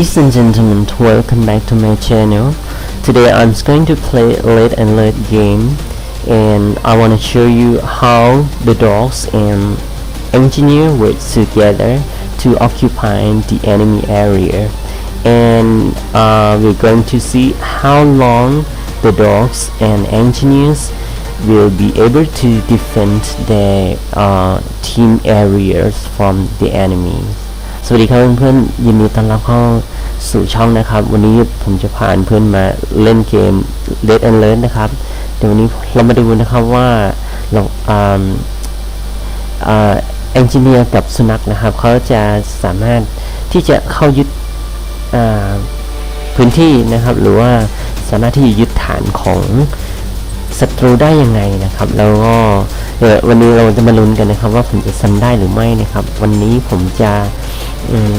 Ladies and gentlemen, welcome back to my channel. Today I'm going to play late and late game and I want to show you how the dogs and engineer work together to occupy the enemy area and uh, we're going to see how long the dogs and engineers will be able to defend their uh, team areas from the enemy สวัสดีครับเพื่อนๆยินดีต้อนรับเข้าสู่ช่องนะครับ วันนี้ผมจะพาเพื่อนมาเล่นเกม Red and Learn นะครับเดี๋ยววันนี้เรามาดูนะครับว่าเราอ่าอ่าเอนจิเนียร์กับสุนัขนะครับเขาจะสามารถที่จะเข้ายึดอ่าพื้นที่นะครับ หรือว่าสามารถที่จะยึดฐานของศัตรูได้ยังไงนะครับ แล้วก็ เดี๋ยววันนี้เราจะมาลุ้นกันนะครับว่าผมจะซันได้หรือไม่นะครับ วันนี้ผมจะ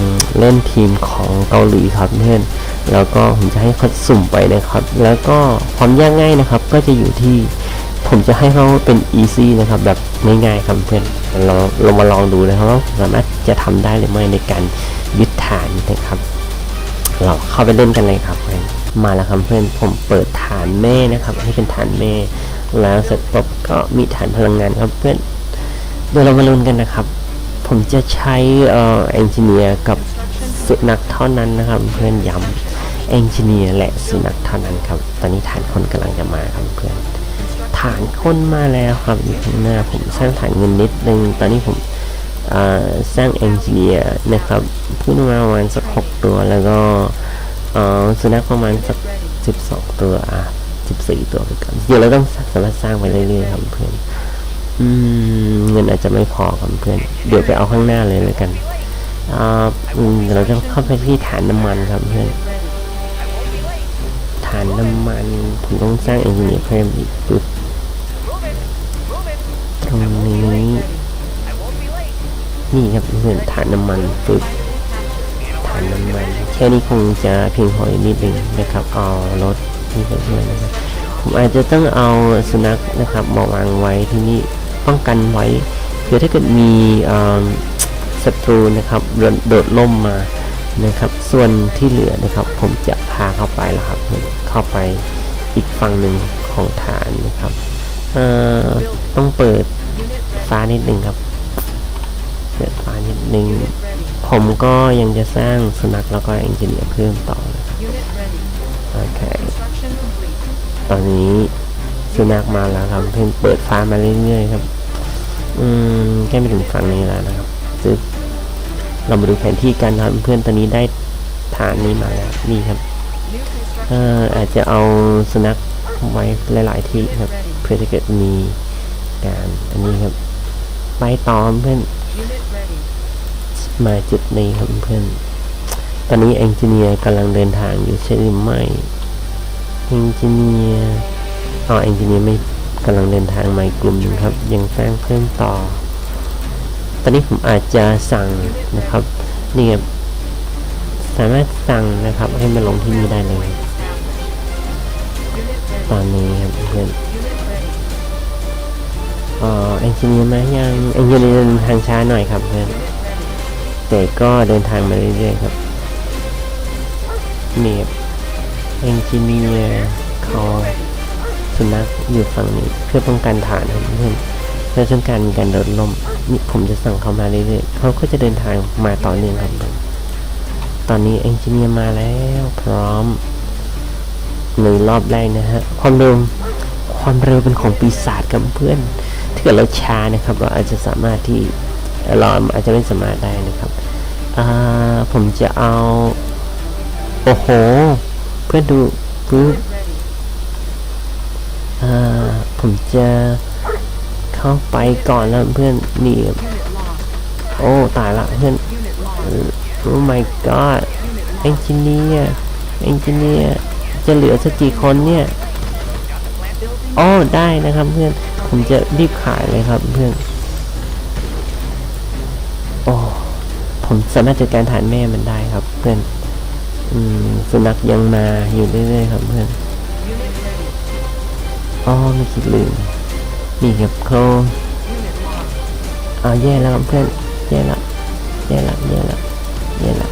มเล่นทีมของเกาหลีครับเพื่อนแล้วก็ผมจะให้เขาสุ่มไปนะครับ แล้วก็ความยากง่ายนะครับ ก็จะอยู่ที่ผมจะให้เขาเป็น easy นะครับ แบบง่ายๆครับเพื่อนเราเรามาลองดูนะครับว่าสามารถจะทำได้หรือไม่ในการยึดฐานนะครับ เราเข้าไปเล่นกันเลยครับเพื่อนมาแล้วครับเพื่อนผมเปิดฐานแม่นะครับ ให้เป็นฐานแม่ แล้วเสร็จปุ๊บก็มีฐานพลังงานครับเพื่อนเดี๋ยวเรามาลุ้นกันนะครับ ผมจะใช้เอ่อเอนจิเนียร์กับสุนัขเท่านั้นนะครับ เพื่อนย้ำเอนจิเนียร์และสุนัขเท่านั้นครับ ตอนนี้ฐานคนกำลังจะมาครับเพื่อนฐานคนมาแล้วครับอยู่ข้างหน้าผมสร้างฐานเงินนิดนึงตอนนี้ผมสร้างเอนจิเนียร์นะครับพูดมาประมาณสักหกตัวแล้วก็สุนัขประมาณสักสิบสองตัวอะ สิบสี่ตัวไปก่อนเดี๋ยวเราต้องสามารถสร้างไปเรื่อยๆครับเพื่อนอืมเงินอาจจะไม่พอครับเพื่อน เดี๋ยวไปเอาข้างหน้าเลยแล้วกันอ่าอืมเดี๋ยวเราจะเข้าไปที่ฐานน้ำมันครับเพื่อน ฐานน้ำมันผมต้องสร้างเอนจิเนียเพิ่มอีกปึ๊บตรงนี้นี่ครับเพื่อนฐานน้ำมันปึ๊บฐานน้ำมัน แค่นี้คงจะเพียงพออีกนิดหนึ่งนะครับเอารถ นี่ไปด้วยนะครับผมอาจจะต้องเอาสุนัขนะครับมาวางไว้ที่นี่ป้องกันไว้เพื่อถ้าเกิดมีศัตรูนะครับโดดโดดล่มมานะครับ ส่วนที่เหลือนะครับ ผมจะพาเข้าไปแล้วครับเข้าไปอีกฝั่งหนึ่งของฐานนะครับต้องเปิดฟ้านิดหนึ่งครับ เปิดฟ้านิดหนึ่งผมก็ยังจะสร้างสุนัขแล้วก็เอนจิเนียร์เพิ่มต่อนะครับโอ ตอนนี้สุนัขมาแล้วครับเพิ่งเปิดฟ้ามาเรื่อยๆครับ อืมแค่ไปถึงฝั่งนี้แล้วนะครับซึ่งเรามาดูแผนที่กันครับเพื่อนตอนนี้ได้ฐานนี้มาแล้วนี่ครับเอ่ออาจจะเอาสุนัขไว้หลาย ๆ ที่ครับ เพื่อจะเกิดมีการอันนี้ครับ ไปต่อเพื่อนมาจุดนี้ครับเพื่อน ตอนนี้เอนจิเนียร์กำลังเดินทางอยู่ใช่หรือไม่ เอนจิเนียร์อ๋อเอนจิเนียร์ไม่กำลังเดินทางมาอีกกลุ่มหนึ่งครับ ยังสร้างเพิ่มต่อ ตอนนี้ผมอาจจะสั่งนะครับ นี่ครับสามารถสั่งนะครับ ให้มาลงที่นี่ได้เลย ตอนนี้ครับเพื่อนอ๋อเอนจิเนียร์มายังเอนจิเนียร์เดินทางช้าหน่อยครับเพื่อนแต่ก็เดินทางมาเรื่อยๆครับนี่ครับ เอนจิเนียร์เขาสุนัขอยู่ฝั่งนี้เพื่อป้องกันฐานครับเพื่อนเพื่อต้องการมีการโดดล่มนี่ผมจะสั่งเขามาเรื่อยๆเขาก็จะเดินทางมาต่อเนื่องครับ ตอนนี้เอนจิเนียร์มาแล้วพร้อมในรอบแรกนะฮะความเร็วความเร็วเป็นของปีศาจกับเพื่อนถ้าเกิดเราช้านะครับ เราอาจจะสามารถที่เราอาจจะไม่สามารถได้นะครับอ่าผมจะเอา โอ้โห พื่อนดูปึ๊บอ่าผมจะเข้าไปก่อนแล้วเพื่อนนี่โอ้ตายละเพื่อนโอ้ my god เอนจิเนียร์เอนจิเนียร์จะเหลือสักกี่คนเนี่ยโอ้ได้นะครับเพื่อนผมจะรีบขายเลยครับเพื่อนโอ้ผมสามารถจัดการฐานแม่มันได้ครับเพื่อน อืมสุนัขยังมาอยู่เรื่อยๆครับเพื่อนอ๋อไม่คิดลืมนี่ครับโครเอาแย่แล้วครับเพื่อนแย่แล้วแย่แล้วแย่แล้วแย่แล้ว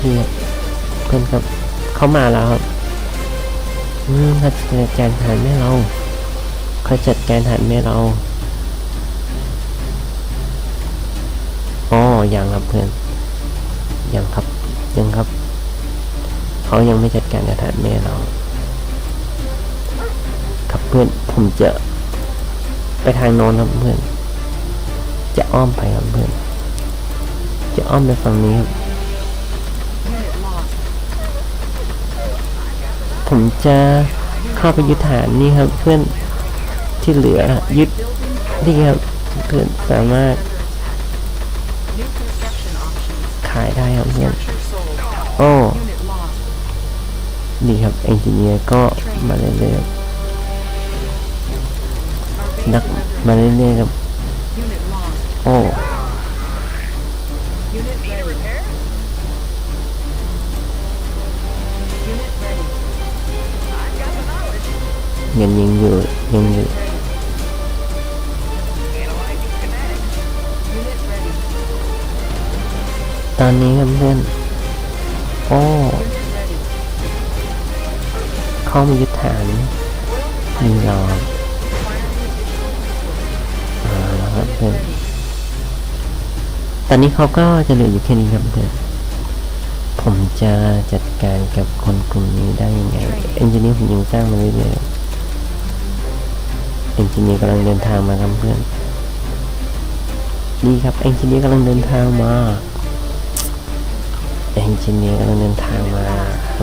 เฮียเพื่อนครับเขามาแล้วครับอืมเขาจัดการฐานแม่เราเขาจัดการฐานแม่เรา อ๋อยังครับเพื่อนยังครับยังครับ เขายังไม่จัดการกับฐานแม่เรา ครับเพื่อนผมจะไปทางโน้นครับเพื่อน จะอ้อมไปครับเพื่อน จะอ้อมไปฝั่งนี้ครับผมจะเข้าไปยึดฐานนี่ครับเพื่อนที่เหลือยึดนี่ครับเพื่อนสามารถ New construction options. ขาย ได้ครับเพื่อน Structure sold. โอ้ Unit lost. นี่ครับเอนจิเนียร์ก็มาเรื่อยๆครับ Our base นัก is under มาเรื่อยๆครับ Unit lost. โอ้ Unit ready. Unit ready. I've got the knowledge. ยังยังอยู่ยังอยู่ ตอนนี้ครับเพื่อนโอ้เข้ามายึดฐาน Oil นี่เราครับ refinery. อ่าแล้วครับเพื่อนตอนนี้เขาก็จะเหลืออยู่แค่นี้ครับเพื่อนผมจะจัดการกับคนกลุ่มนี้ได้ยังไงเอนจิเนียร์ผมยังสร้างมาเรื่อยๆเอนจิเนียร์กำลังเดินทางมาครับเพื่อนนี่ครับเอนจิเนียร์กำลังเดินทางมา เอนจิเนียร์กำลังเดินทางมา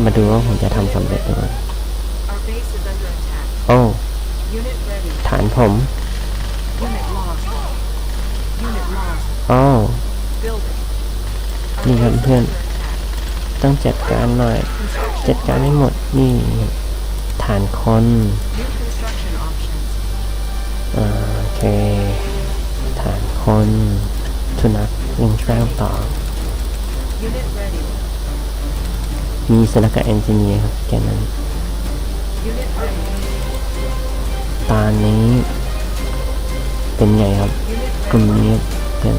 มาดูว่าผมจะทำสำเร็จหรือเปล่า Our base is under attack. โอ้ Unit ready. ฐานผม Unit lost. Unit lost. โอ้ Building. Our นี่ครับ base is เพื่อน under attack. ต้องจัดการหน่อย Construction. จัดการให้หมด นี่ ฐานคน New construction options. อ่าโอเค ฐานคนสุนัขยังสร้างต่อ Unit ready. มีสนักเอนจิเนียร์ครับแค่นั้นตอนนี้เป็นไงครับ กลุ่มนี้เป็น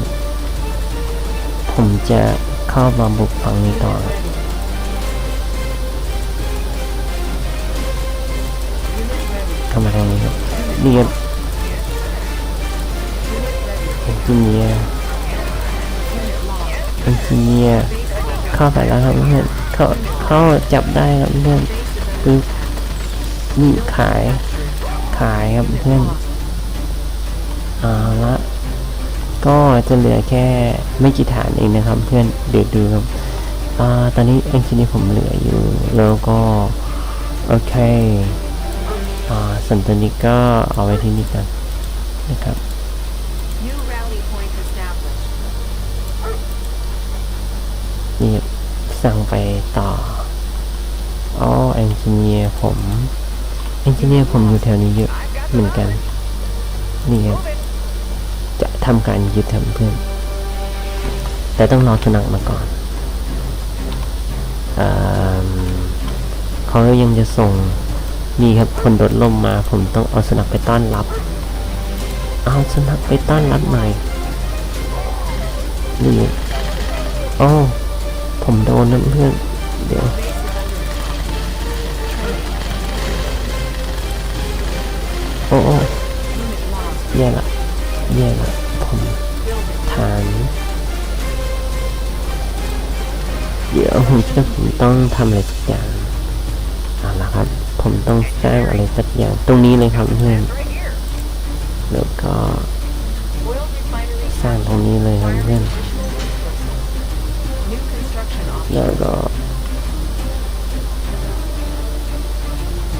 ผมจะเข้ามาบุกฝั่งนี้ต่อเข้ามาทางนี้ครับนี่ครับ Unit ready. เอนจิเนียร์เอนจิเนียร์เข้าไปแล้วครับเพื่อนเข้า เขาจับได้ครับเพื่อน Base is under ปึ๊บนี่ขาย ขายครับเพื่อน lost. เอาละก็จะเหลือแค่ไม่กี่ฐานเองนะครับ เพื่อนเดี๋ยวดูครับอ่าตอนนี้เอนจิเนียร์ผมเหลืออยู่ แล้วก็ โอเคอ่าส่วนตนี้ก็เอาไว้ที่นี่กันนะครับนี่สั่งไปต่อ อ๋อเอนจิเนียร์ผมเอนจิเนียร์ผมอยู่แถวนี้เยอะเหมือนกัน นี่ครับ จะทำการยึดทำเพื่อน แต่ต้องรอสุนัขมาก่อนอเขายังจะส่งนี่ครับคนโดดล่มมา ผมต้องเอาสนัขไปต้อนรับ เอาสนัขไปต้อนรับหน่อยนี่โอ้ผมโดนนะเพื่อน เดี๋ยว โอ้โอ้แย่ละแย่ละผมฐานเดี๋ยวผมคิดว่าผมต้องทำอะไรสักอย่างเอาละครับ ผมต้องสร้างอะไรสักอย่างตรงนี้เลยครับเพื่อนแล้วก็สร้างตรงนี้เลยครับเพื่อนแล้วก็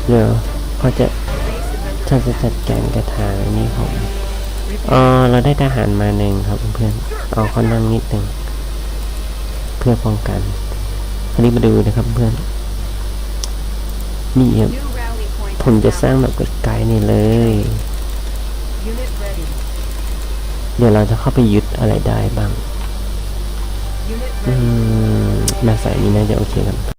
เดี๋ยวเขาจะ ถ้าจะจัดการกระถางอันนี้ผมเออเราได้ทหารมาหนึ่งครับเพื่อนเอาเขานั่งนิดหนึ่งเพื่อป้องกันคราวนี้มาดูนะครับเพื่อนนี่ครับผมจะสร้างแบบไกลๆนี่เลย เดี๋ยวเราจะเข้าไปยึดอะไรได้บ้าง อืมมาใส่นี้น่าจะโอเคกัน